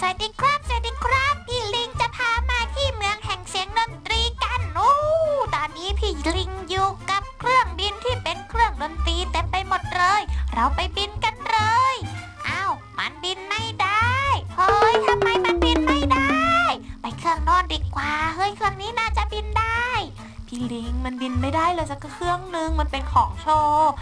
สวัสดีครับสวัสดีครับพี่ลิงจะพามาที่เมืองแห่งเสียงดนตรีกันโอ้ตอนนี้พี่ลิงอยู่กับเครื่องบินที่เป็นเครื่องดนตรีเต็มไปหมดเลย เราไปบินกันเลยอ้าวมันบินไม่ได้เฮ้ยทำไมมันบินไม่ได้ ไปเครื่องโน้นดีกว่าเฮ้ยเครื่องนี้น่าจะบินได้ พี่ลิงมันบินไม่ได้เลยสักเครื่องนึงมันเป็นของโชว์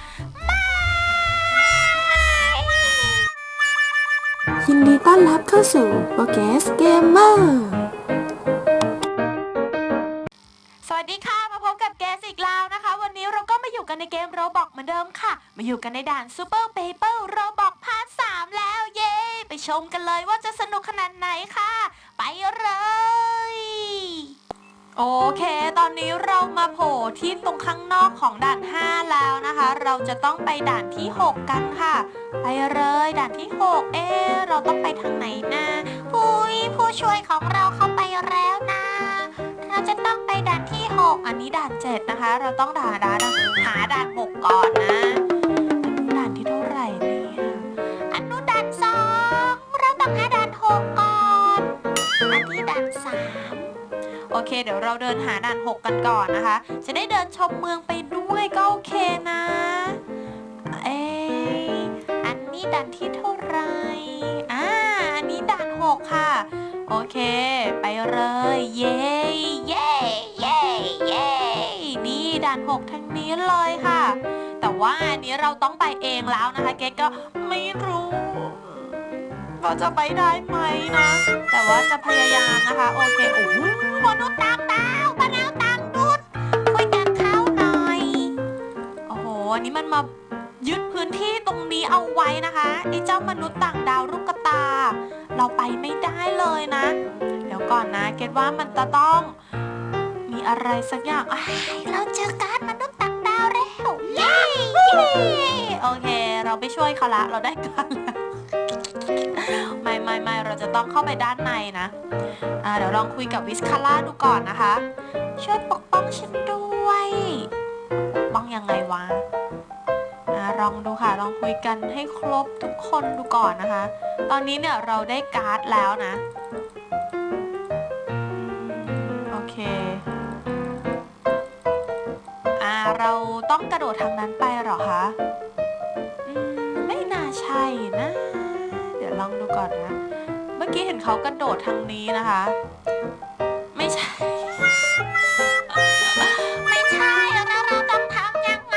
ยินดีต้อนรับเข้าสู่โปเกสเกมเมอร์สวัสดีค่ะ มาพบกับเกสอีกแล้วนะคะ วันนี้เราก็มาอยู่กันในเกมโรบอกเหมือนเดิมค่ะ มาอยู่กันในด่าน Super Paper โรบอกพาร์ทสามแล้ว เย้ ไปชมกันเลยว่าจะสนุกขนาดไหนค่ะ ไปเลย โอเค ตอนนี้เรามาโผล่ที่ตรงข้างนอกของด่าน 5 แล้วนะคะ เราจะต้องไปด่านที่ 6 กันค่ะ ไปเลยด่านที่ 6 เอ๊เราต้องไปทางไหนนะปุยผู้ช่วยของเราเข้าไปแล้วนะ เราจะต้องไปด่านที่หกอันนี้ด่าน 7 นะคะ เราต้องด่าด่านหาด่าน 6 ก่อนนะด่านที่เท่าไหร่เนี่ยอันนู้นด่านสองเราต้องหาด่านหกก่อน อันนี้ด่านสาม โอเค เดี๋ยวเราเดินหาด่าน 6 กันก่อนนะคะ จะได้เดินชมเมืองไปด้วยก็โอเคนะ เอะอันนี้ด่านที่เท่าไหร่อ่าอันนี้ด่าน 6 ค่ะ โอเค ไปเลย เย้เย้เย้เย้นี่ด่าน 6ทางนี้เลยค่ะ แต่ว่าอันนี้เราต้องไปเองแล้วนะคะ เก๊ก็ไม่รู้ เราจะไปได้ไหมนะ แต่ว่าจะพยายามนะคะ โอเคโอ้โหมนุษย์ต่างดาวมะนาวต่างดุดคุยกับเขาหน่อย โอ้โหอันนี้มันมายึดพื้นที่ตรงนี้เอาไว้นะคะไอ้เจ้ามนุษย์ต่างดาวลูกกระตา เราไปไม่ได้เลยนะ เดี๋ยวก่อนนะ เกดว่ามันจะต้อง มีอะไรสักอย่างเราเจอการดมนุษย์ต่างดาวแล้วเย้โอเค เราไปช่วยเขาละ เราได้กัน ไม่ไม่ไม่เราจะต้องเข้าไปด้านในนะอ่าเดี๋ยวลองคุยกับวิสคาร่าดูก่อนนะคะ ช่วยปกป้องฉันด้วย ปกป้องยังไงวะลองดูค่ะ ลองคุยกันให้ครบทุกคนดูก่อนนะคะ ตอนนี้เนี่ยเราได้การ์ดแล้วนะ โอเคอ่าเราต้องกระโดดทางนั้นไปหรอคะ อืม ไม่น่าใช่นะ ลองดูก่อนนะ เมื่อกี้เห็นเขากระโดดทางนี้นะคะ ไม่ใช่ ไม่ใช่แล้วเราต้องทำยังไง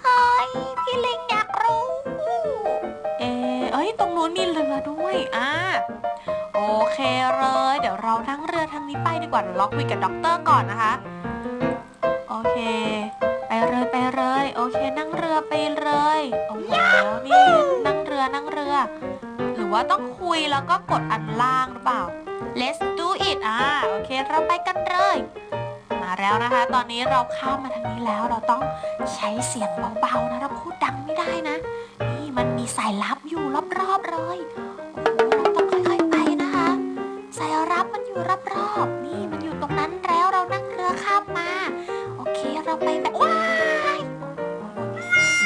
เฮ้ย พี่ลิงอยากรู้ เอะเอ้ย ตรงนู้นมีเรือด้วยอ่าโอเคเลย เดี๋ยวเรานั่งเรือทางนี้ไปดีกว่าเดี๋ยวเราคุยกับด็อกเตอร์ก่อนนะคะ โอเค รือว่าต้องคุยแล้วก็กดอันล่างหรือเปล่า Let's do it อ่าโอเค เราไปกันเลย มาแล้วนะคะ ตอนนี้เราข้ามมาทางนี้แล้วเราต้องใช้เสียงเบาๆนะเราพูดดังไม่ได้นะ นี่มันมีสายลับอยู่รอบๆเลยโอ้โหเราต้องค่อยๆไปนะคะ สายรับมันอยู่รอบๆนี่มันอยู่ตรงนั้นแล้วเรานั่งเรือข้ามมา โอเคเราไปแบบว้าย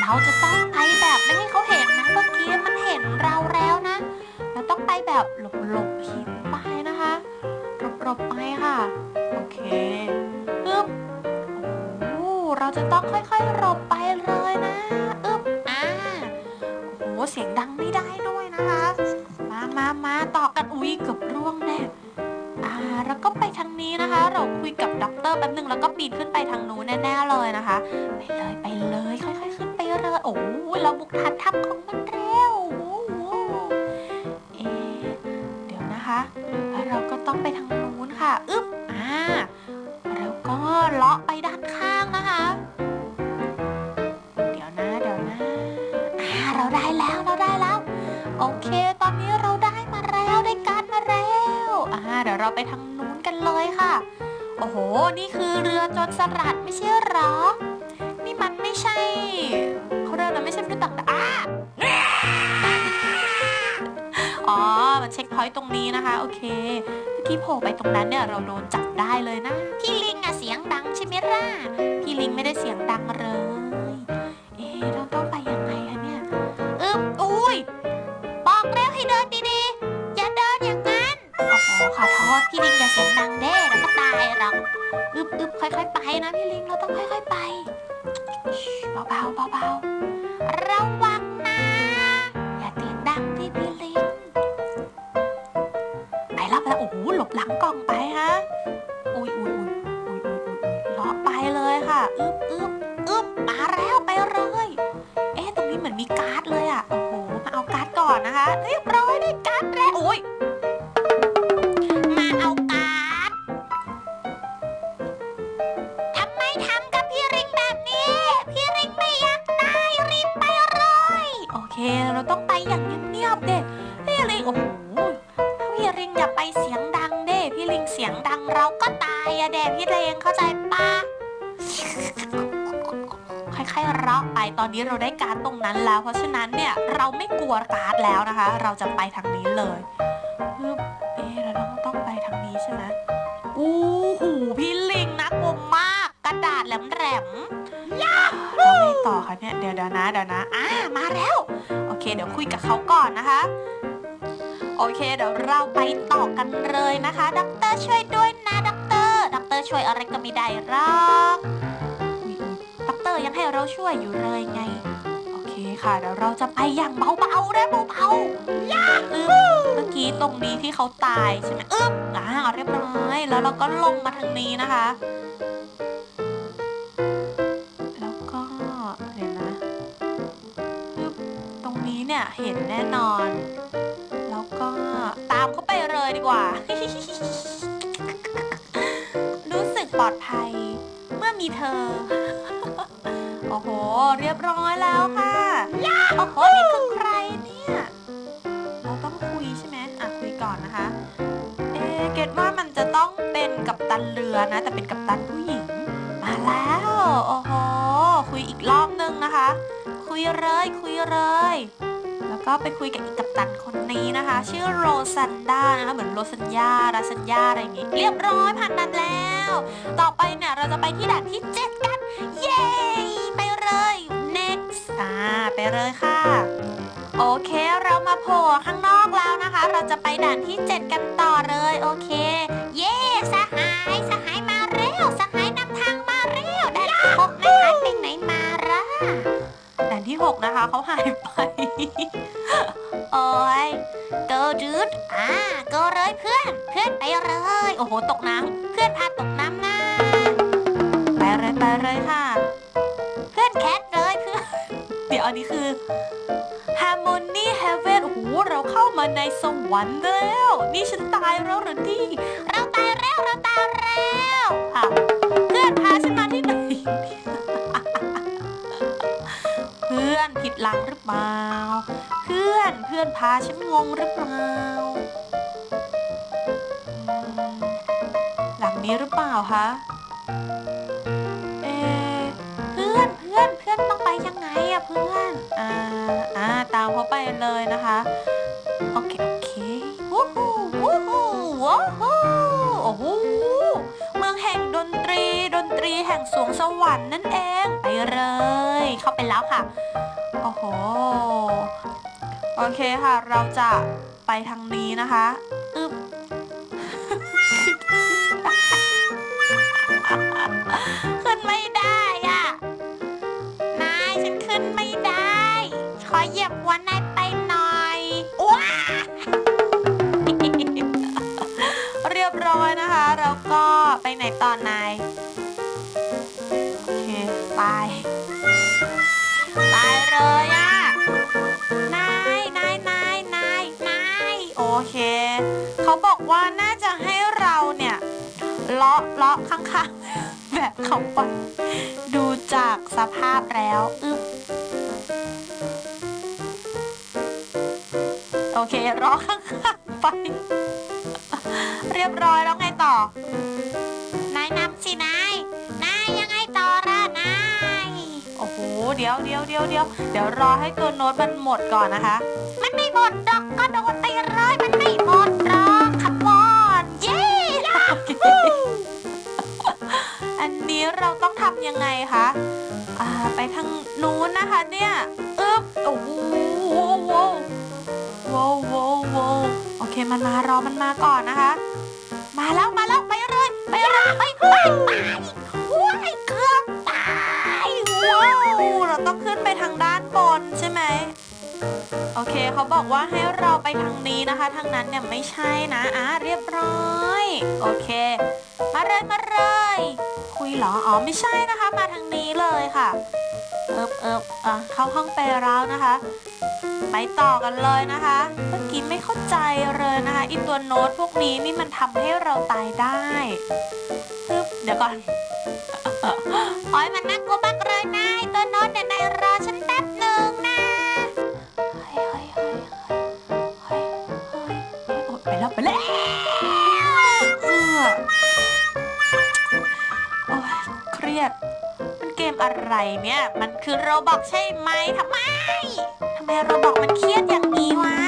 เราจะต้องไปแบบไม่ให้เขาเห็นนะเมื่อกี้มันเห็นเรา หลบๆไปค่ะ โอเคอึ๊บโอ้เราจะต้องค่อยๆหลบไปเลยนะอึ๊บอ่าโอ้โหเสียงดังไม่ได้ด้วยนะคะ มามามาต่อกันอุ้ยเกือบร่วงแน่อ่าแล้วก็ไปทางนี้นะคะ เราคุยกับด็อกเตอร์แป๊บนึงแล้วก็ปีนขึ้นไปทางนู้นแน่ๆเลยนะคะ ไปเลยไปเลยค่อยๆขึ้นไปเลยโอ้เราบุกฐานทัพของมันแล้วโอ้โหเอะเดี๋ยวนะคะ แล้วเราก็ต้องไปทาง เราไปทางนู้นกันเลยค่ะ โอ้โห นี่คือเรือจนสลัดไม่ใช่หรอ นี่มันไม่ใช่เขาเรียกอะไรไม่ใช่มนุษย์ต่างดาวอะอ๋อมันเช็คพอยต์ตรงนี้นะคะ โอเคเมื่อกี้โผล่ไปตรงนั้นเนี่ยเราโดนจับได้เลยนะ พี่ลิงอะเสียงดังใช่ไหมล่ะ เคเราต้องไปอย่างเงียบๆเด็พี่ลิงโอ้โหพี่ลิงอย่าไปเสียงดังเด้พี่ลิงเสียงดังเราก็ตายอะเด็พี่เลงเข้าใจปะค่อยๆเลาะไปตอนนี้เราได้การ์ดตรงนั้นแล้ว เพราะฉะนั้นเนี่ยเราไม่กลัวการ์ดแล้วนะคะ เราจะไปทางนี้เลยเอ๊เราต้องต้องไปทางนี้ใช่ไหมอู้หูพี่ลิงนะกลัวมากกระดาษแหลมๆยาฮูไง ต่อคะเนี่ยเดี๋ยวเดี๋ยวนะเดี๋ยวนะอ่ามาแล้ว โอเค เดี๋ยวคุยกับเขาก่อนนะคะ โอเค เดี๋ยวเราไปต่อกันเลยนะคะด็อกเตอร์ช่วยด้วยนะด็อกเตอร์ด็อกเตอร์ช่วยอะไรก็ไม่ได้หรอกด็อกเตอร์ยังให้เราช่วยอยู่เลยไง โอเคค่ะเดี๋ยวเราจะไปอย่างเบาๆนะเบาๆย่าเมื่อกี้ตรงนี้ที่เขาตายใช่ไหมอึ๊บอ่าเรียบร้อยแล้วเราก็ลงมาทางนี้นะคะ เนี่ยเห็นแน่นอน แล้วก็ตามเขาไปเลยดีกว่า รู้สึกปลอดภัย เมื่อมีเธอ โอ้โห เรียบร้อยแล้วค่ะ โอ้โหนี่คือใครเนี่ย เราต้องคุยใช่ไหมอะคุยก่อนนะคะ เอ๊เกดว่ามันจะต้องเป็นกัปตันเรือนะ แต่เป็นกัปตันผู้หญิง มาแล้ว โอ้โห คุยอีกรอบนึงนะคะ คุยเลย คุยเลย แล้วก็ไปคุยกับอีกกัปตันคนนี้นะคะ ชื่อโรซันดานะคะเหมือนโรซันยาราซันยาอะไรอย่างงี้ เรียบร้อยผ่านด่านแล้ว ต่อไปเนี่ยเราจะไปที่ด่านที่ 7 กัน เย้ไปเลย next อ่าไปเลยค่ะโอเค เรามาโผล่ข้างนอกแล้วนะคะ เราจะไปด่านที่ 7 กันต่อเลย โอเค ด่านที่6นะคะ เขาหายไป โอ้ยโกจูดอ่าโกเลยเพื่อน เพื่อนไปเลย โอ้โห ตกน้ำเพื่อนพาตกน้ำนะไปเลยไปเลยค่ะ เพื่อนแคทเลยเพื่อน เดี๋ยวอันนี้คือ Harmony Heaven โอ้โห เราเข้ามาในสวรรค์แล้ว นี่ฉันตายแล้วหรือนี่ เราตายแล้ว เราตายแล้วค่ะเพื่อนพาฉันมา เปล่า เพื่อนเพื่อนพาฉันงงหรือเปล่า หลังนี้หรือเปล่าคะเอเพื่อนเพื่อนเพื่อนต้องไปยังไงอะเพื่อนอ่าอ่าตามเขาไปเลยนะคะ โอเค โอเควู้ฮู้วู้ฮู้วู้ฮู้โอ้โหเมืองแห่งดนตรีดนตรีแห่งสวงสวรรค์นั่นเองไปเลย เข้าไปแล้วค่ะ โอ้โห โอเคค่ะ เราจะไปทางนี้นะคะอึบขึ้นไม่ได้อะนายฉันขึ้นไม่ได้ ขอเหยียบวัน เขาไปดูจากสภาพแล้วอึบโอเคเลาะข้างๆไป เรียบร้อยแล้วไงต่อ นายนำสินาย นายยังไงต่อละนาย โอ้โห เดี๋ยวเดี๋ยวเดี๋ยวเดี๋ยวเดี๋ยวรอให้ตัวโน้ตมันหมดก่อนนะคะ มันไม่หมดดอกก็ เนี่ยอึ๊บโอ้โหโว้โว้โว้โว้โว้โอเคมันมารอมันมาก่อนนะคะ มาแล้วมาแล้วไปเลยไปเลยไปไปไปว้ายเกือบตายว้าวเราต้องขึ้นไปทางด้านบนใช่ไหมโอเคเขาบอกว่าให้เราไปทางนี้นะคะ ทางนั้นเนี่ยไม่ใช่นะอะเรียบร้อยโอเค มาเลยมาเลยคุยเหรออ๋อไม่ใช่นะคะ มาทางนี้เลยค่ะ เอิบเอิบอะเข้าห้องไปแล้วนะคะ ไปต่อกันเลยนะคะ เมื่อกี้ไม่เข้าใจเลยนะคะอีตัวโน้ตพวกนี้นี่มันทำให้เราตายได้ปึ๊บเดี๋ยวก่อนโอ้ยมันน่ากลัวมากเลยนายตัวโน้ตเนี่ยนายรอฉันแป๊บหนึ่งนะเฮ้ยเฮ้ยเฮ้ยเฮ้ยเฮ้ยเฮ้ยโอ๊ยไปแล้วไปแล้วเออโอ้ยเครียด อะไรเนี่ย มันคือโรบอกใช่ไหมทำไมทำไมโรบอกมันเครียดอย่างนี้วะ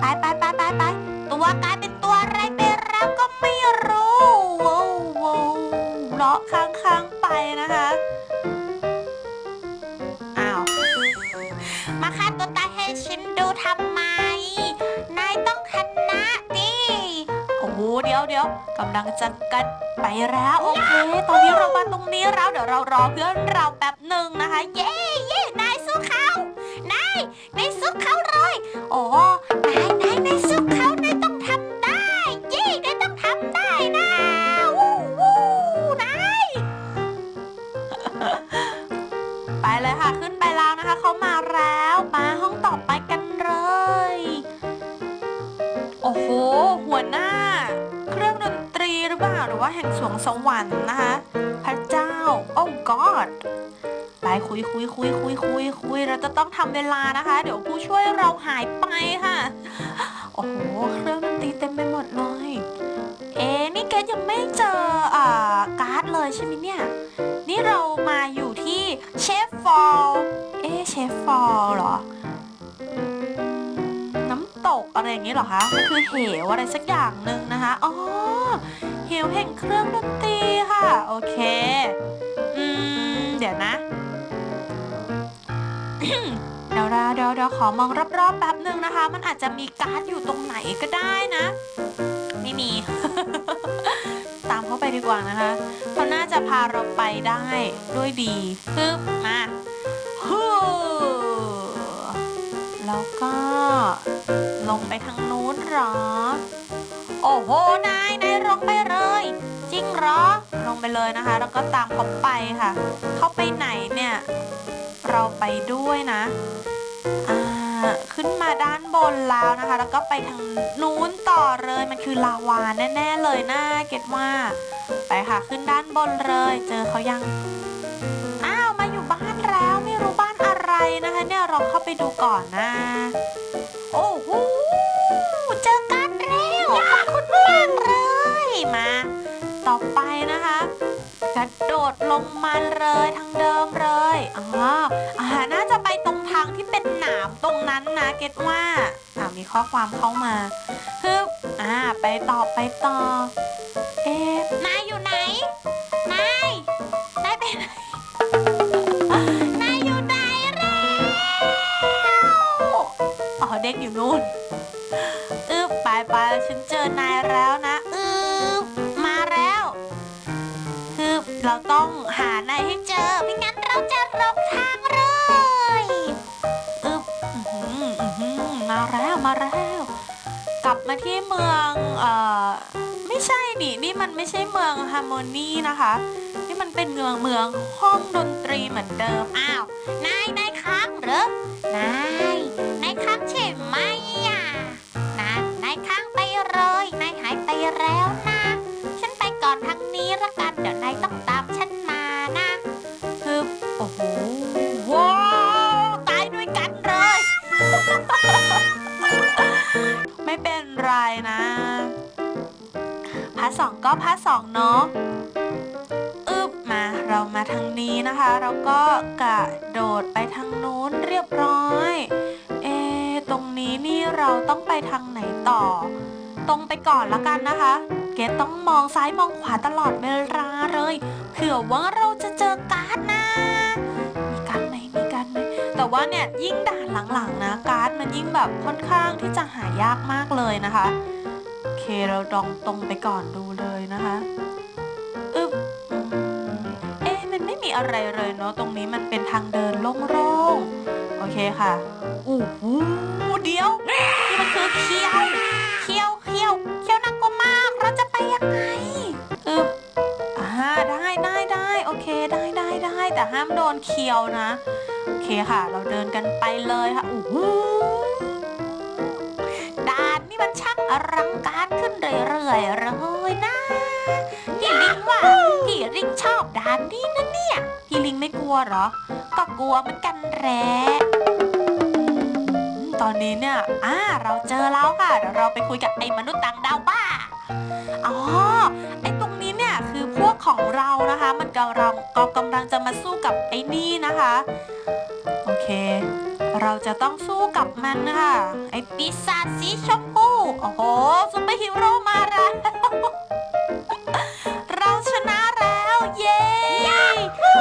ไปไปไปไปไปตัวกลายเป็นตัวอะไรไปแล้วก็ไม่รู้ว้าวว้าวเลาะค้างค้างๆไปนะคะอ้าวมาฆ่าตัวตายให้ฉันดูทำไม นายต้องชนะดิโอ้โหเดี๋ยวเดี๋ยวกำลังจะกันไปแล้วโอเคตอนนี้เรามาตรงนี้เรารอเพื่อนเราแป๊บหนึ่งนะคะ เย้เย้นายสู้เขานายนายสู้เขาเลยโอ้นายนายนายสู้เขานายต้องทำได้เย้นายต้องทำได้นะวู้วู้นายไปเลยค่ะขึ้นไปแล้วนะคะเขามาแล้วมาห้องต่อไปกันเลย โอ้โหหัวหน้า เครื่องดนตรีหรือเปล่าหรือว่าแห่งสวงสวรรค์นะคะ god ไปคุยคุยคุยคุยคุยคุยเราจะต้องทำเวลานะคะ เดี๋ยวผู้ช่วยเราหายไปค่ะ โอ้โห เครื่องดนตรีเต็มไปหมดเลย เอ๊นี่แกยังไม่เจออ่าการ์ดเลยใช่ไหมเนี่ย นี่เรามาอยู่ที่เชฟฟอลเอ๊เชฟฟอลเหรอ น้ำตกอะไรอย่างนี้เหรอคะคือเหวอะไรสักอย่างหนึ่งนะคะ อ๋อ เหวแห่งเครื่องดนตรีค่ะ โอเค ยวนะ เดี๋ยวเราเดี๋ยวเดี๋ยวขอมองรอบๆแป๊บหนึ่งนะคะ มันอาจจะมีการ์ดอยู่ตรงไหนก็ได้นะ ไม่มี ตามเข้าไปดีกว่านะคะเขาน่าจะพาเราไปได้ด้วยดีปึ๊บมาฮู้แล้วก็ลงไปทางนู้นหรอ โอ้โห นาย นายลงไปเลย งเหรอ ลงไปเลยนะคะ แล้วก็ตามเขาไปค่ะ เขาไปไหนเนี่ย เราไปด้วยนะอ่าขึ้นมาด้านบนแล้วนะคะ แล้วก็ไปทางนู้นต่อเลย มันคือลาวาแน่ ๆ เลยนะเก็ตว่า ไปค่ะขึ้นด้านบนเลย เจอเขายัง อ้าวมาอยู่บ้านแล้วไม่รู้บ้านอะไรนะคะ เนี่ยเราเข้าไปดูก่อนนะ โอ้โหเจอกันแล้วขอบคุณมากเลยมา ต่อไปนะคะ กระโดดลงมาเลยทางเดิมเลยอ๋ออ่าน่าจะไปตรงทางที่เป็นหนามตรงนั้นนะเก็ตว่าอ่ามีข้อความเข้ามาฮึบอ่าไปต่อไปต่อ เอ๊ะนาย เราต้องหานายให้เจอ ไม่งั้นเราจะหลงทางเลยอึบอื้อหืออื้อหือมาแล้วมาแล้ว กลับมาที่เมืองเอ่อไม่ใช่นี่นี่มันไม่ใช่เมืองฮาร์โมนีนะคะ นี่มันเป็นเมืองเมืองห้องดนตรีเหมือนเดิม อ้าว นายนายค้างเหรอ นะคะ แล้วก็กระโดดไปทางนู้นเรียบร้อย เอตรงนี้นี่เราต้องไปทางไหนต่อ ตรงไปก่อนละกันนะคะ เกดต้องมองซ้ายมองขวาตลอดเวลาเลย เผื่อว่าเราจะเจอการ์ดนะ มีการ์ดไหมมีการ์ดไหมแต่ว่าเนี่ยยิ่งด่านหลังๆนะการ์ดมันยิ่งแบบค่อนข้างที่จะหายากมากเลยนะคะ โอเคเราลองตรงไปก่อนดูเลยนะคะ อะไม่มีอะไรเลยเนาะตรงนี้มันเป็นทางเดินโล่งๆโอเคค่ะอู้หูเดียวนี่มันคือเคี้ยวเคี้ยวเคี้ยวเคี้ยวน่ากลัวมากเราจะไปยังไงอึบอ่าได้ได้ได้โอเคได้ได้ได้แต่ห้ามโดนเคี้ยวนะโอเคค่ะ เราเดินกันไปเลยค่ะอู้หูด่านนี่มันช่างอลังการขึ้นเรื่อยๆเลยนะ พี่ลิงว่า พี่ลิงชอบด่านนี้นะเนี่ย พี่ลิงไม่กลัวเหรอ ก็กลัวเหมือนกันแหละอืมตอนนี้เนี่ยอ่าเราเจอแล้วค่ะเดี๋ยวเราไปคุยกับไอ้มนุษย์ต่างดาวบ้า อ๋อ ไอ้ตรงนี้เนี่ยคือพวกของเรานะคะ มันกำลังก็กำลังจะมาสู้กับไอ้นี่นะคะ โอเค เราจะต้องสู้กับมันนะคะ ไอ้ปีศาจสีชมพู โอ้โหซุปเปอร์ฮีโร่มาแล้ว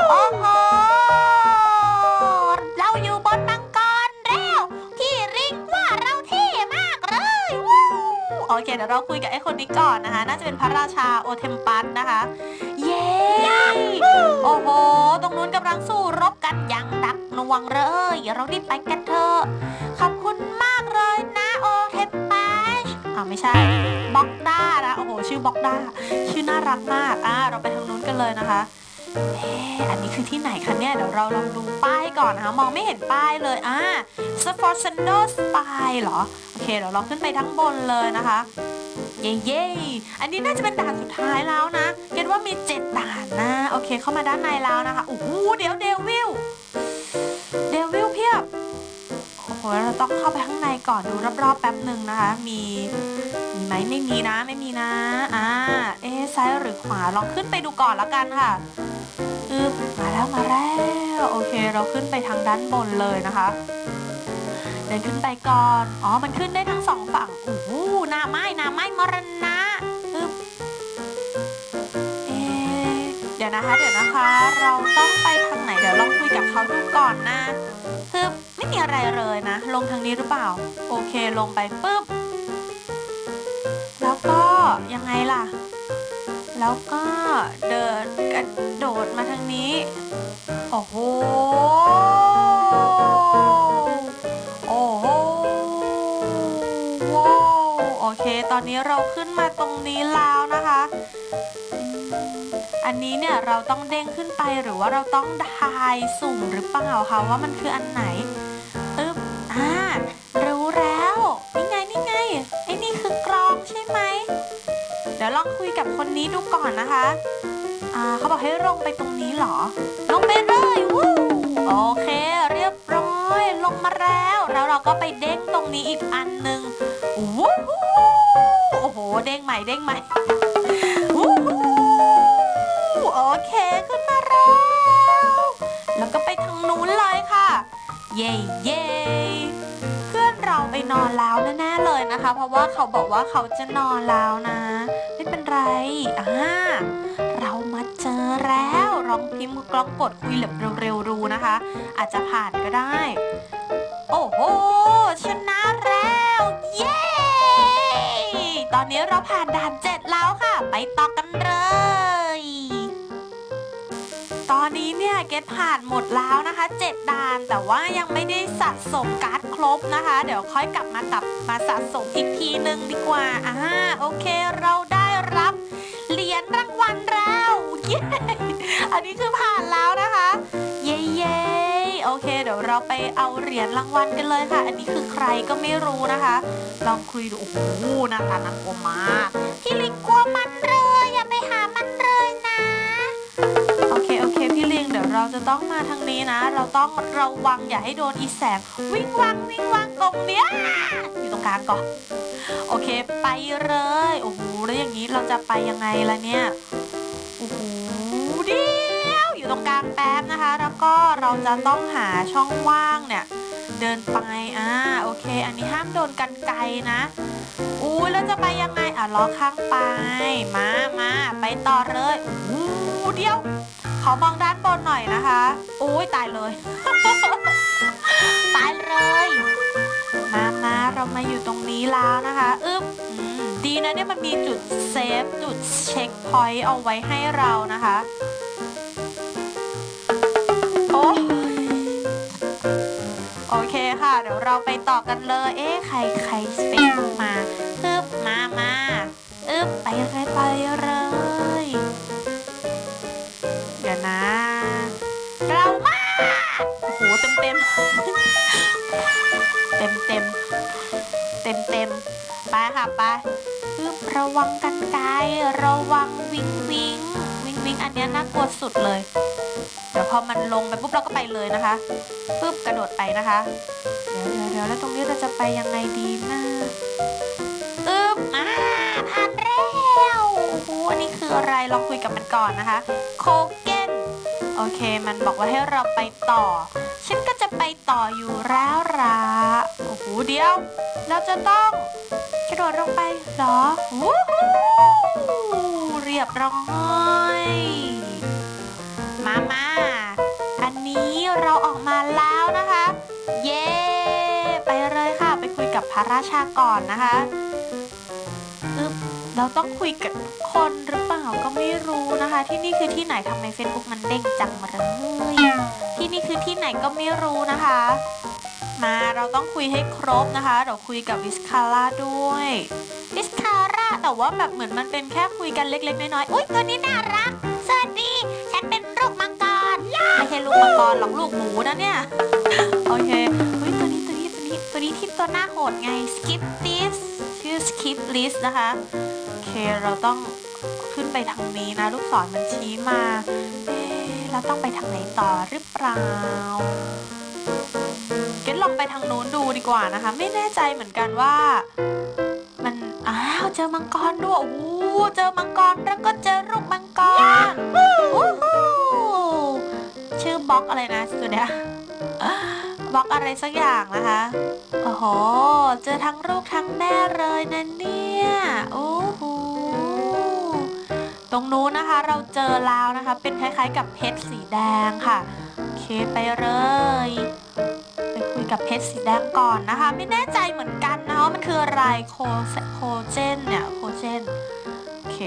โอ้โห เราอยู่บนมังกรแล้ว พี่ริงว่าเราเท่มากเลยวู้โอเคเดี๋ยวเราคุยกับไอ้คนนี้ก่อนนะคะ น่าจะเป็นพระราชาโอเทมปัสนะคะ เย้โอ้โห ตรงนู้นกำลังสู้รบกันอย่างหนักหน่วงเลยเรารีบไปกันเถอะขอบคุณมากเลยนะโอเทมปัสอ้าวไม่ใช่บ็อกด้านะโอ้โห ชื่อบ็อกด้าชื่อน่ารักมากอ่าเราไปทางนู้นกันเลยนะคะ อ๊ะอันนี้คือที่ไหนคะเนี่ย เดี๋ยวเราลองดูป้ายก่อนนะคะ มองไม่เห็นป้ายเลย อ่า s f o r s a n d o Spy เหรอ โอเค เดี๋ยวเราขึ้นไปทั้งบนเลยนะคะ เย้เย้อันนี้น่าจะเป็นด่านสุดท้ายแล้วนะเห็นว่ามีเจ็ดด่านนะ โอเค เข้ามาด้านในแล้วนะคะ โอ้โห เดี๋ยวเดวิล เดวิลเพียบ โอ้โห เราต้องเข้าไปข้างในก่อนดูรอบๆแป๊บหนึ่งนะคะ มี มีไหมไม่มีนะ ไม่มีนะ อ่า อ๊ะซ้ายหรือขวาลองขึ้นไปดูก่อนแล้วกันค่ะอึบมาแล้วมาแล้วโอเค เราขึ้นไปทางด้านบนเลยนะคะ เดินขึ้นไปก่อนอ๋อมันขึ้นได้ทั้งสองฝั่งโอ้โหหน้าไม้หน้าไม้มรณะอึบเอ๊ะเดี๋ยวนะคะเดี๋ยวนะคะ เราต้องไปทางไหนเดี๋ยวลองคุยกับเขาดูก่อนนะคือไม่มีอะไรเลยนะ ลงทางนี้หรือเปล่า โอเคลงไปปุ๊บ แล้วก็ยังไงล่ะ แล้วก็เดินกระโดดมาทางนี้ โอ้โห โอ้โหว้าวโอเค ตอนนี้เราขึ้นมาตรงนี้แล้วนะคะ อันนี้เนี่ยเราต้องเด้งขึ้นไปหรือว่าเราต้องทายสุ่มหรือเปล่าคะว่ามันคืออันไหนอึ๊บอ่า นี้ดูก่อนนะคะ อ่าเขาบอกให้ลงไปตรงนี้เหรอ ลงไปเลยวู้โอเค เรียบร้อย ลงมาแล้ว แล้วเราก็ไปเด้งตรงนี้อีกอันหนึ่งวู้โอ้โห เด้งใหม่เด้งใหม่วู้โอเคขึ้นมาแล้วแล้วก็ไปทางนู้นเลยค่ะ เย้เย้เพื่อนเราไปนอนแล้วแน่ๆเลยนะคะ เพราะว่าเขาบอกว่าเขาจะนอนแล้วนะ ไม่เป็นไรอ่าเรามาเจอแล้วลองพิมพ์กลองกดคุยแบบเร็วๆดูนะคะ อาจจะผ่านก็ได้ โอ้โหชนะแล้วเย้ตอนนี้เราผ่านด่านเจ็ดแล้วค่ะ ไปต่อกันเลยตอนนี้เนี่ยเกตผ่านหมดแล้วนะคะเจ็ดด่านแต่ว่ายังไม่ได้สะสมการ์ดครบนะคะ เดี๋ยวค่อยกลับมากลับมาสะสมอีกทีหนึ่งดีกว่าอ่าโอเคเราได้ รับเหรียญรางวัลแล้วเย้อันนี้คือผ่านแล้วนะคะ เย้เย้โอเค เดี๋ยวเราไปเอาเหรียญรางวัลกันเลยค่ะ อันนี้คือใครก็ไม่รู้นะคะ ลองคุยดูโอ้โหหน้าตาน่ากลัวมากพี่ลิงกลัวมันเลยอย่าไปหามันเลยนะ โอเคโอเค พี่ลิงเดี๋ยวเราจะต้องมาทางนี้นะ เราต้องระวังอย่าให้โดนอีแสง วิ่งวังวิ่งวังตรงเนี้ยอยู่ตรงกลางก่อน โอเค ไปเลย โอ้โห แล้วอย่างนี้เราจะไปยังไงล่ะเนี่ย โอ้โหเดียวอยู่ตรงกลางแป๊บนะคะ แล้วก็เราจะต้องหาช่องว่างเนี่ย เดินไป อ่า โอเค อันนี้ห้ามโดนกันไกลนะอุ้แล้วจะไปยังไง อะล้อข้างไป มามาไปต่อเลยโอ้โหเดียว ขอมองด้านบนหน่อยนะคะโอ้ยตายเลย เรามาอยู่ตรงนี้แล้วนะคะอึ๊บดีนะเนี่ยมันมีจุดเซฟจุดเช็คพอยต์เอาไว้ให้เรานะคะโอ้โอเคค่ะ เดี๋ยวเราไปต่อกันเลย เอ๊ะใครใครสเปนมาอึ๊บมามาอึ๊บไปเลยไปเลย ค่ะไปอึบระวังกันไกลระวังวิงวิงวิงวิงอันนี้น่ากลัวสุดเลย เดี๋ยวพอมันลงไปปุ๊บเราก็ไปเลยนะคะปึ๊บกระโดดไปนะคะ เดี๋ยวเดี๋ยวเดี๋ยวแล้วตรงนี้เราจะไปยังไงดีนะอึ๊บมาผ่านแล้วโอ้โหอันนี้คืออะไรลองคุยกับมันก่อนนะคะโคเกนโอเค มันบอกว่าให้เราไปต่อฉันก็จะไปต่ออยู่แล้วละโอ้โหเดี๋ยว เราจะต้อง โดดลงไปหรอวู้ฮู้เรียบร้อยมามาอันนี้เราออกมาแล้วนะคะ เย้ ไปเลยค่ะ ไปคุยกับพระราชาก่อนนะคะอึบเราต้องคุยกับคนหรือเปล่าก็ไม่รู้นะคะ ที่นี่คือที่ไหนทำไม Facebook มันเด้งจังเลยที่นี่คือที่ไหนก็ไม่รู้นะคะ มาเราต้องคุยให้ครบนะคะเดี๋ยวคุยกับวิสคาร่าด้วยวิสคาร่าแต่ว่าแบบเหมือนมันเป็นแค่คุยกันเล็กๆน้อยๆอุ๊ยตัวนี้น่ารักสวัสดี ฉันเป็นลูกมังกรไม่ใช่ลูกมังกรหรอกลูกหมูนะเนี่ยโอเคเฮ้ยตัวนี้ตัวนี้ตัวนี้ตัวนี้ที่ตัวหน้าโหดไง skip this ชื่อ skip list นะคะโอเคเราต้องขึ้นไปทางนี้นะ ลูกศรมันชี้มาเอ๊เราต้องไปทางไหนต่อหรือเปล่า ลองไปทางโน้นดูดีกว่านะคะ ไม่แน่ใจเหมือนกันว่า มันอ้าวเจอมังกรด้วยโอ้โหเจอมังกรแล้วก็เจอรูปมังกรชื่อบล็อกอะไรนะตัวเนี้ยบล็อกอะไรสักอย่างนะคะโอ้โหเจอทั้งลูกทั้งแม่เลยนะเนี่ยโอ้โหตรงนู้นนะคะ เราเจอแล้วนะคะ เป็นคล้ายๆ กับเพชรสีแดงค่ะ โอเคไปเลย กับเพชรสีแดงก่อนนะคะ ไม่แน่ใจเหมือนกันนะว่ามันคืออะไรโคโคเจนเนี่ยโคเจนโอเค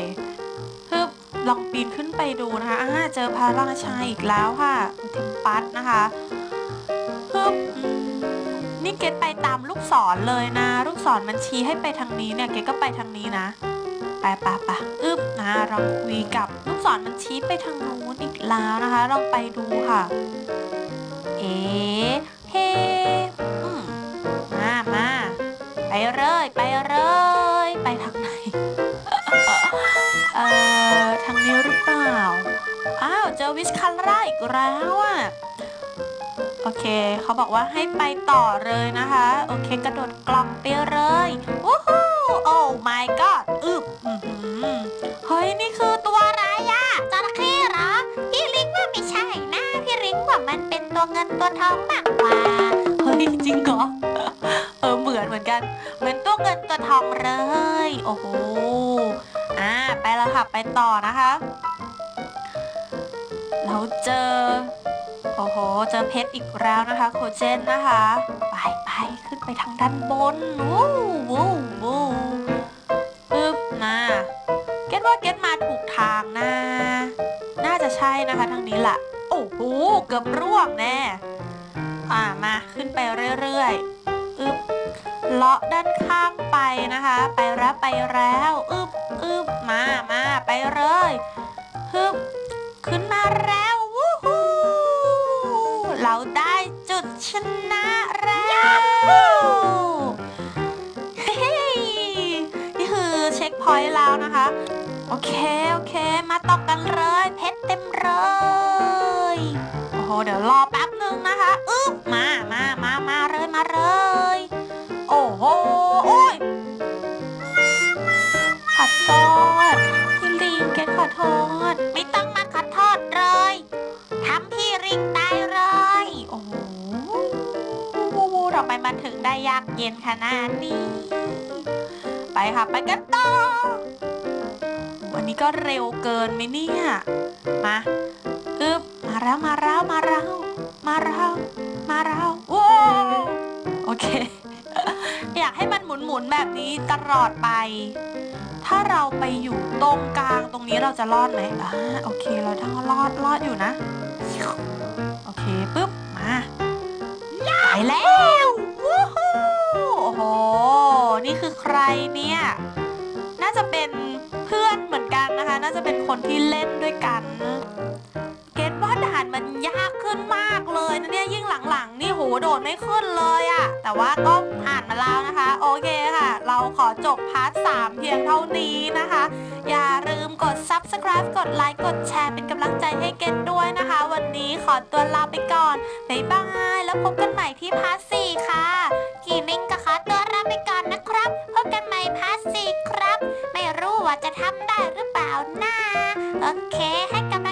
ฮึบลองปีนขึ้นไปดูนะคะอ่าเจอพระราชาอีกแล้วค่ะเทมปัสนะคะฮึบอืมนี่เกดไปตามลูกศรเลยนะ ลูกศรมันชี้ให้ไปทางนี้เนี่ยเกดก็ไปทางนี้นะไปปไปอึบนะเราคุยกับลูกศรมันชี้ไปทางนู้นอีกแล้วนะคะลองไปดูค่ะ เอ๋ เฮอืมมามาไปเลยไปเลยไปทางไหน เอ่อทางนี้หรือเปล่า อ้าวเจอวิสคัลร่าอีกแล้วอะ โอเคเขาบอกว่าให้ไปต่อเลยนะคะ โอเค กระโดดกล่องไปเลยวู้ฮู้โอ้ my god อึบเฮ้ย นี่คือตัวอะไรอะจระเข้เหรอพี่ลิงว่าไม่ใช่ ว่ามันเป็นตัวเงินตัวทองมากกว่า เฮ้ยจริงเหรอ เออเหมือนเหมือนกัน เหมือนตัวเงินตัวทองเลย โอ้โห อ่าไปแล้วค่ะไปต่อนะคะ เราเจอ โอ้โห เจอเพชรอีกแล้วนะคะโคเจนนะคะ ไปไปขึ้นไปทางด้านบนวู้วู้วู้ปึ๊บมาเก็ตว่าเก็ตมาถูกทางนะ น่าจะใช่นะคะทางนี้แหละ กือบร่วงแน่อ่ามาขึ้นไปเรื่อยๆอึบเลาะด้านข้างไปนะคะ ไปแล้วไปแล้วอึบอึบมามาไปเลยฮึบขึ้นมาแล้ววู้ฮู้เราได้จุดชนะแล้วเฮ้ยนี่คือเช็คพอยต์แล้วนะคะ โอเค โอเค มาต่อกันเลยเพชร เดี๋ยวรอแป๊บหนึ่งนะคะอึ๊บมามามามาเลยมาเลย โอ้โหโอ้ยขอโทษพี่ลิงเกขอโทษไม่ต้องมาขอโทษเลยทำพี่ลิงตายเลย โอ้โหวูวูเราไปมาถึงได้ยากเย็นขนาดนี้ ไปค่ะไปกันต่อวันนี้ก็เร็วเกินไหมเนี่ยมา แล้วมาแล้วมาแล้วมาแล้วมาแล้วว้โอเค อยากให้มันหมุนหมุนแบบนี้ตลอดไป ถ้าเราไปอยู่ตรงกลางตรงนี้เราจะรอดไหมอ่าโอเคเราทั้งรอดรอดอยู่นะ โอเคปุ๊บมาไปแล้ววู้ฮูนี่คือใครเนี่ย น่าจะเป็นเพื่อนเหมือนกันนะคะ น่าจะเป็นคนที่เล่นด้วยกันเกตว่าด่าน มันยากขึ้นมากเลยนะเนี่ยยิ่งหลังๆ นี่โหโดดไม่ขึ้นเลยอะแต่ว่าก็อ่านมาแล้วนะคะ โอเคค่ะ เราขอจบพาร์ทสามเพียงเท่านี้นะคะ อย่าลืมกด subscribe กดไลค์กดแชร์เป็นกำลังใจให้เกตด้วยนะคะ วันนี้ขอตัวลาไปก่อนบ๊ายบายแล้วพบกันใหม่ที่พาร์ทสี่ค่ะพี่ลิงก็ขอตัวลาไปก่อนนะครับพบกันใหม่พาร์ทสี่ครับ ไม่รู้ว่าจะทำได้หรือเปล่านะโอเคให้กำลัง